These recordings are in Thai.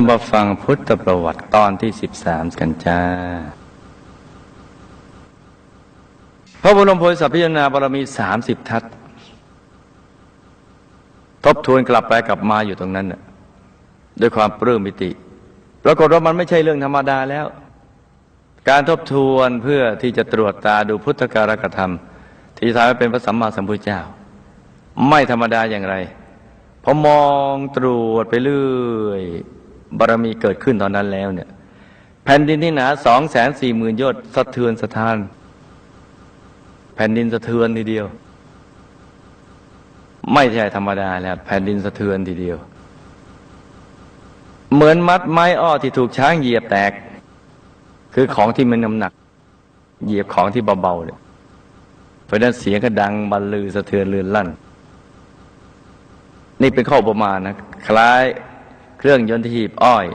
เรามาฟังพุทธประวัติตอนที่สิบสามกันจ้า พระบรมโพธิสัตว์พิจารณาบารมีสามสิบทัศทบทวนกลับไปกลับมาอยู่ตรงนั้นน่ะด้วยความปลื้มปิติปรากฏว่ามันไม่ใช่เรื่องธรรมดาแล้ว การทบทวนเพื่อที่จะตรวจตาดูพุทธการกธรรม ที่ทำให้เป็นพระสัมมาสัมพุทธเจ้า ไม่ธรรมดาอย่างไรพอมองตรวจไปเรื่อย บารมีเกิดขึ้นตอนนั้นแล้วเนี่ย แผ่นดินที่หนาสองแสนสี่หมื่นยชน์สะเทือนสะท้าน แผ่นดินสะเทือนทีเดียว ไม่ใช่ธรรมดาแล้วแผ่นดินสะเทือนทีเดียว เหมือนมัดไม้อ้อที่ถูกช้างเหยียบแตก คือของที่มันน้ำหนัก เหยียบของที่เบาๆเนี่ยเพราะนั้นเสียงก็ดังบรรลือสะเทือนเรือนลั่น นี่เป็นข้ออุปมาณนะ คล้าย เครื่องยนต์ที่หีบอ้อย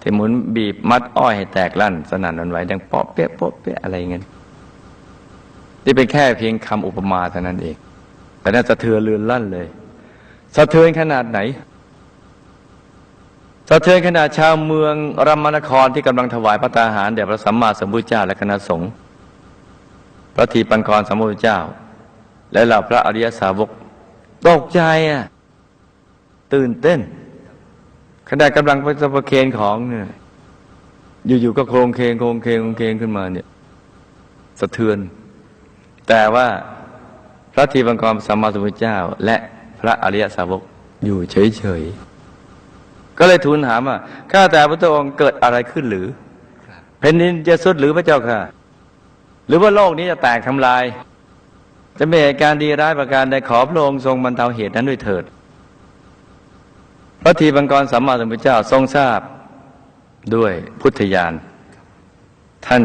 ที่หมุนบีบมัดอ้อยให้แตกลั่น สนั่นวันไหวดังเปาะเปี้ยเปาะเปี้ยอะไรเงี้ยนี่เป็นแค่เพียงคำอุปมาเท่านั้นเอง แต่น่าสะเทือนเรือนลั่นเลย สะเทือนขนาดไหน สะเทือนขนาดชาวเมืองรัมมนครที่กำลังถวายพระตาหารแด่พระสัมมาสัมพุทธเจ้าและคณะสงฆ์พระทีปังกรสัมพุทธเจ้า และเหล่าพระอริยสาวกตกใจอะตื่นเต้น ขณะกำลังไปสะประเคนของเนี่ย อยู่ๆก็โครงเคงโครงเคงโครงเคงขึ้นมาเนี่ย สะเทือน แต่ว่าพระทีปังกรสัมมาสัมพุทธเจ้า และพระอริยสาวกอยู่เฉยๆ ก็เลยทูลถามว่าข้าแต่พระองค์เกิดอะไรขึ้นหรือแผ่นดินจะสุดหรือพระเจ้าค่ะ หรือว่าโลกนี้จะแตกทำลาย จะมีเหตุการณ์ดีร้ายประการใดขอพระองค์ทรงบรรเทาเหตุนั้นด้วยเถิด พระทีบังกรสัมมาสัมพุทธเจ้าทรงทราบด้วยพุทธญาณท่าน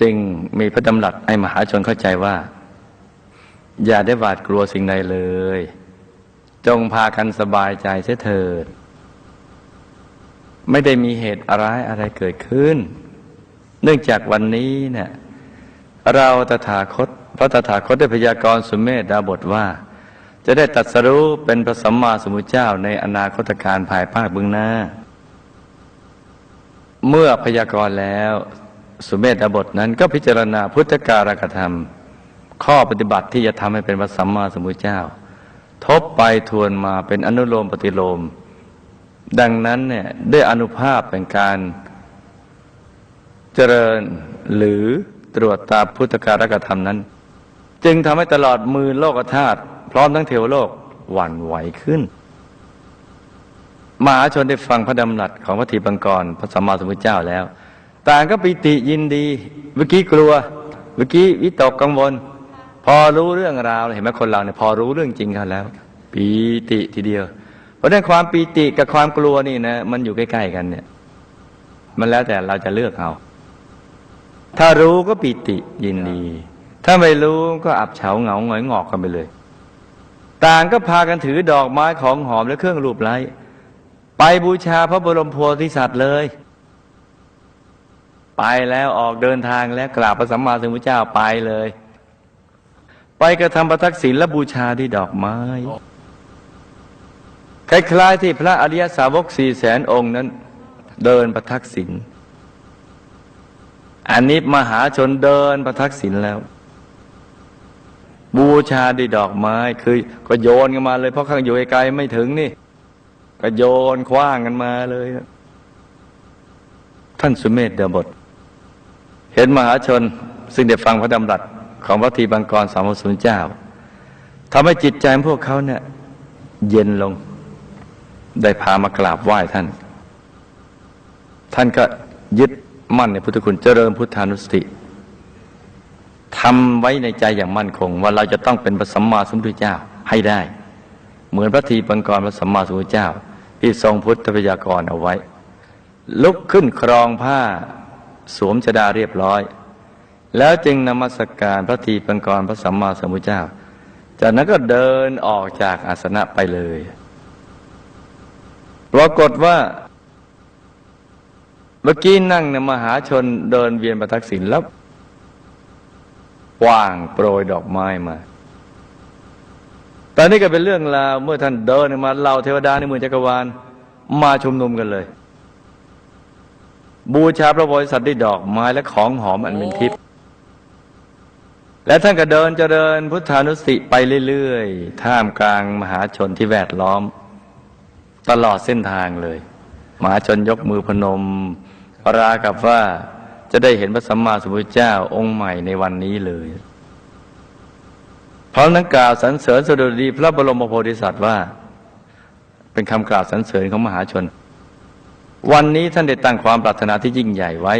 จึงมีพระดำรัสให้มหาชนเข้าใจว่า อย่าได้หวาดกลัวสิ่งใดเลย จงพากันสบายใจเสียเถิด ไม่ได้มีเหตุอะไรายอะไรเกิดขึ้น เนื่องจากวันนี้เนี่ยเราตถาคต พระตถาคตได้พยากรณ์สุเมธดาบทว่า จะได้ตัดสรู้เป็นพระสัมมาสัมพุทธเจ้าในอนาคตการภายภาคเบื้องหน้า เมื่อพยากรณ์แล้วสุเมธบทนั้นก็พิจารณาพุทธการกธรรม ข้อปฏิบัติที่จะทำให้เป็นพระสัมมาสัมพุทธเจ้า ทบไปทวนมาเป็นอนุโลมปฏิโลม ดังนั้นเนี่ยด้วยอนุภาพเป็นการเจริญหรือตรวจตาพุทธการกธรรมนั้น จึงทำให้ตลอดมือโลกธาตุ พร้อมทั้งเทวโลกหวั่นไหวขึ้นมหาชนได้ฟังพระดำรัสของพระทีปังกรพระสัมมาสัมพุทธเจ้าแล้ว ต่างก็ปิติยินดีเมื่อกี้กลัวเมื่อกี้วิตกกังวล พอรู้เรื่องราวเห็นไหมคนเราเนี่ยพอรู้เรื่องจริงเขาแล้วปีติทีเดียว เพราะฉะนั้นความปีติกับความกลัวนี่นะมันอยู่ใกล้ๆกันเนี่ย มันแล้วแต่เราจะเลือกเอาถ้ารู้ก็ปีติยินดี ถ้าไม่รู้ก็อับเฉาเหงาหงอยงอกกันไปเลย ต่างก็พากันถือดอกไม้ของหอมและเครื่องรูปไล้ไปบูชาพระบรมโพธิสัตว์เลย ไปแล้วออกเดินทางแล้วกราบพระสัมมาสัมพุทธเจ้าไปเลย ไปกระทำประทักษิณและบูชาด้วยดอกไม้ คล้ายๆที่พระอริยสาวกสี่แสนองค์นั้น เดินประทักษิณอันนี้มหาชนเดินประทักษิณแล้ว บูชาด้วยดอกไม้ คือก็โยนกันมาเลย เพราะข้างอยู่ไกลๆไม่ถึงนี่ ก็โยนคว้างกันมาเลย ท่านสุเมธเดบท เห็นมหาชน ซึ่งได้ฟังพระดำรัสของพระทีบังกรสามสุนเจ้าทำให้จิตใจพวกเขาเนี่ยเย็นลง ได้พามากราบไหว้ท่าน ท่านก็ยึดมั่นในพุทธคุณเจริญพุทธานุสติ ทำไว้ในใจอย่างมั่นคง ว่าเราจะต้องเป็นพระสัมมาสัมพุทธเจ้าให้ได้ เหมือนพระทีปังกรพระสัมมาสัมพุทธเจ้า ที่ทรงพุทธพยากรเอาไว้ ลุกขึ้นครองผ้าสวมชดาเรียบร้อย แล้วจึงนมัสการพระทีปังกรพระสัมมาสัมพุทธเจ้า จากนั้นก็เดินออกจากอาสนะไปเลยปรากฏว่าเมื่อกี้นั่งในมหาชนเดินเวียนประทักษิณแล้ว ว่างโปรยดอกไม้มา ตอนนี้ก็เป็นเรื่องราวเมื่อท่านเดินมาเราเทวดาในเมืองจักรวาลมาชุมนุมกันเลย บูชาพระโพธิสัตว์ด้วยดอกไม้และของหอมอันเป็นทิพย์และท่านก็เดินเจริญพุทธานุสติไปเรื่อยๆ ท่ามกลางมหาชนที่แวดล้อม ตลอดเส้นทางเลย มหาชนยกมือพนม รากับว่า จะได้เห็นพระสัมมาสัมพุทธเจ้าองค์ใหม่ในวันนี้เลย พร้อมทั้งกล่าวสรรเสริญสดุดีพระบรมโพธิสัตว์ว่า เป็นคำกล่าวสรรเสริญของมหาชน วันนี้ท่านได้ตั้งความปรารถนาที่ยิ่งใหญ่ไว้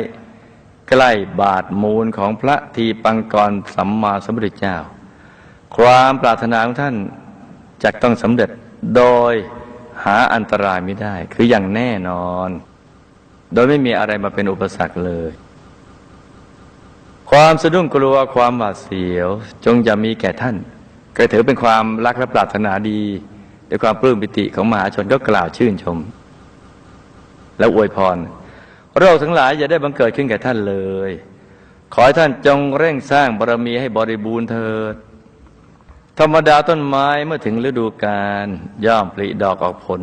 ใกล้บาทมูลของพระทีปังกรสัมมาสัมพุทธเจ้า ความปรารถนาของท่านจะต้องสำเร็จโดยหาอันตรายไม่ได้ คืออย่างแน่นอน โดยไม่มีอะไรมาเป็นอุปสรรคเลย ความสะดุ้งกลัวความหวาดเสียว จงอย่ามีแก่ท่าน ก็ถือเป็นความรักและปรารถนาดีด้วยความปลื้มปิติของมหาชนก็กล่าวชื่นชม และอวยพร โรคทั้งหลายอย่าได้บังเกิดขึ้นแก่ท่านเลย ขอให้ท่านจงเร่งสร้างบารมีให้บริบูรณ์เถิด ธรรมดาต้นไม้เมื่อถึงฤดูกาลย่อมปลิดอกออกผล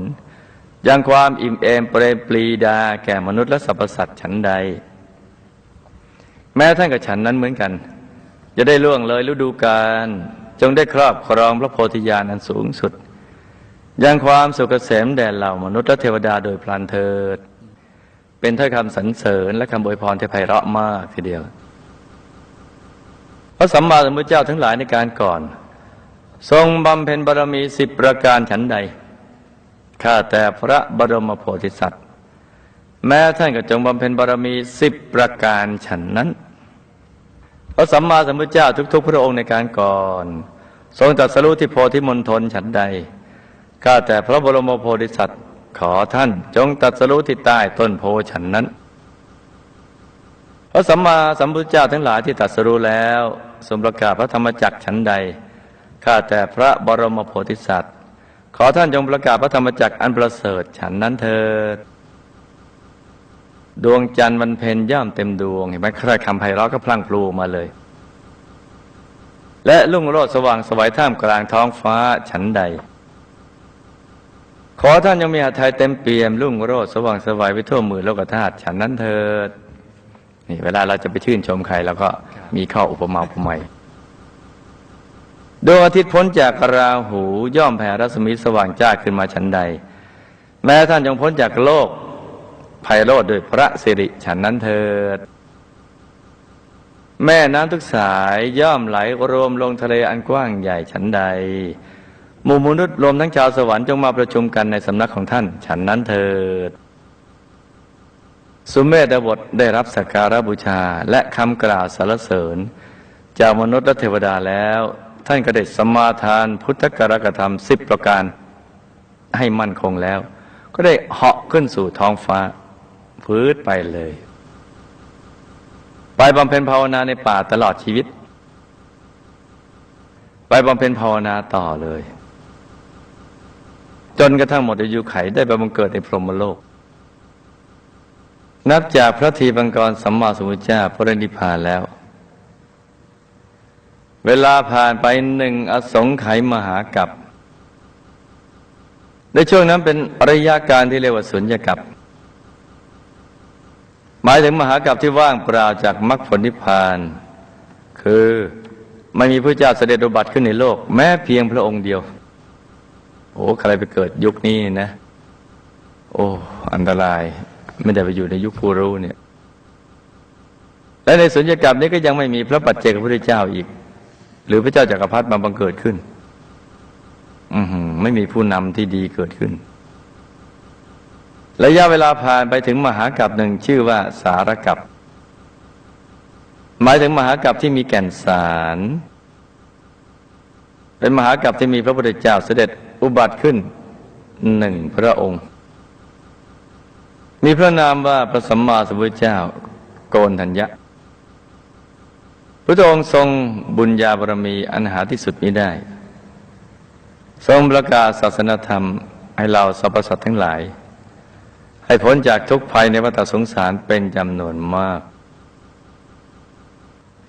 ย่างความอิ่มเอมเปรมปรีดาแก่มนุษย์และสรรพสัตว์ฉันใด แม้ท่านกับฉันนั้นเหมือนกัน จะได้ล่วงเลยฤดูกาลจงได้ครอบครองพระโพธิญาณอันสูงสุด ยังความสุขเกษมแด่เหล่ามนุษย์และเทวดาโดยพลันเถิด เป็นถ้อยคำสรรเสริญและคำอวยพรที่ไพเราะมากทีเดียว พระสัมมาสัมพุทธเจ้าทั้งหลายในการก่อน ทรงบำเพ็ญบารมีสิบประการฉันใดข้าแต่พระบรมโพธิสัตว์ แม้ท่านก็จงบำเพ็ญบารมีสิบประการฉันนั้น พระสัมมาสัมพุทธเจ้าทุก ๆ พระองค์ในการก่อน ทรงตรัสรู้ที่โพธิมณฑลฉันใดข้าแต่พระบรมโพธิสัตว์ขอท่านจงตรัสรู้ที่ใต้ต้นโพฉันนั้นพระสัมมาสัมพุทธเจ้าทั้งหลายที่ตรัสรู้แล้วทรงประกาศพระธรรมจักรฉันใดข้าแต่พระบรมโพธิสัตว์ ขอท่านจงประกาศพระธรรมจักรอันประเสริฐฉันนั้นเถิด ดวงจันทร์วันเพ็ญย่อมเต็มดวงเห็นไหมใครคำไพเราะก็พลั่งพลูมาเลย และลุ่งโรดสว่างสวัยท่ามกลางท้องฟ้าฉันใด ขอท่านยังมีหทัยเต็มเปี่ยมรุ่งโรดสว่างสวัยไปทั่วมือโลกธาตุฉันนั้นเถิดนี่เวลาเราจะไปชื่นชมใครเราก็มีข้ออุปมาอุปไมยดวงอาทิตย์พ้นจากราหูย่อมแผ่รัศมีสว่างจ้าขึ้นมาชั้นใด แม้ท่านจงพ้นจากโลก ไพโรธด้วยพระสิริฉันนั้นเถิด แม่น้ำทุกสายย่อมไหลรวมลงทะเลอันกว้างใหญ่ฉันใดหมู่มนุษย์รวมทั้งชาวสวรรค์จงมาประชุมกันในสำนักของท่าน ฉันนั้นเถิด สุเมธบทได้รับสักการะบูชาและคำกล่าวสรรเสริญ จากมนุษย์และเทวดาแล้ว ท่านก็ได้สมาทานพุทธกรกธรรมสิบประการให้มั่นคงแล้ว ก็ได้เหาะขึ้นสู่ท้องฟ้า พืดไปเลย ไปบำเพ็ญภาวนาในป่าตลอดชีวิต ไปบำเพ็ญภาวนาต่อเลย จนกระทั่งหมดอายุไขได้ไปบังเกิดในพรหมโลก นับจากพระทีปังกรสัมมาสัมพุทธเจ้าพระนิพพานแล้ว เวลาผ่านไปหนึ่งอสงไขยมหากับในช่วงนั้นเป็นระยะการที่เรียกว่าสุญญกับ หมายถึงมหากับที่ว่างเปล่าจากมรรคผลนิพพาน คือไม่มีพระเจ้าเสด็จอุบัติขึ้นในโลก แม้เพียงพระองค์เดียว โอ้ใครไปเกิดยุคนี้นะ โอ้อันตรายไม่ได้ไปอยู่ในยุคผู้รู้เนี่ยและในสุญญากรรมนี้ก็ยังไม่มีพระปัจเจกพระพุทธเจ้าอีก หรือพระเจ้าจากักรพรรดิมาบังเกิดขึ้น อืไม่มีผู้นำที่ดีเกิดขึ้น ระยะเวลาผ่านไปถึงมหากัปหนึ่งชื่อว่าสารกัปหมายถึงมหากัปที่มีแก่นสาร เป็นมหากัปที่มีพระพุทธเจ้าเสด็จอุบัติขึ้นหนึ่งพระองค์ มีพระนามว่าพระสัมมาสัมพุทธเจ้าโกนทัญญะพระองค์ทรงบุญญาบารมีอันหาที่สุดมิได้ ทรงประกาศศาสนธรรมให้เราสรรพสัตว์ทั้งหลาย ให้พ้นจากทุกภัยในวัฏสงสารเป็นจำนวนมาก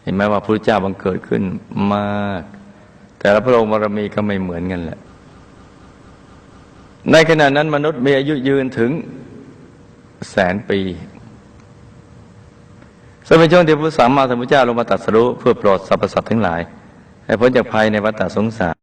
เห็นไหมว่าพระเจ้าบังเกิดขึ้นมาก แต่ละพระองค์บารมีก็ไม่เหมือนกันแหละ ในขณะนั้นมนุษย์มีอายุยืนถึงแสนปีซึ่งเป็นช่วงที่พระสัมมาสัมพุทธเจ้าลงมาตรัสรู้เพื่อโปรดสรรพสัตว์ทั้งหลาย ให้พ้นจากภัยในวัฏฏสงสาร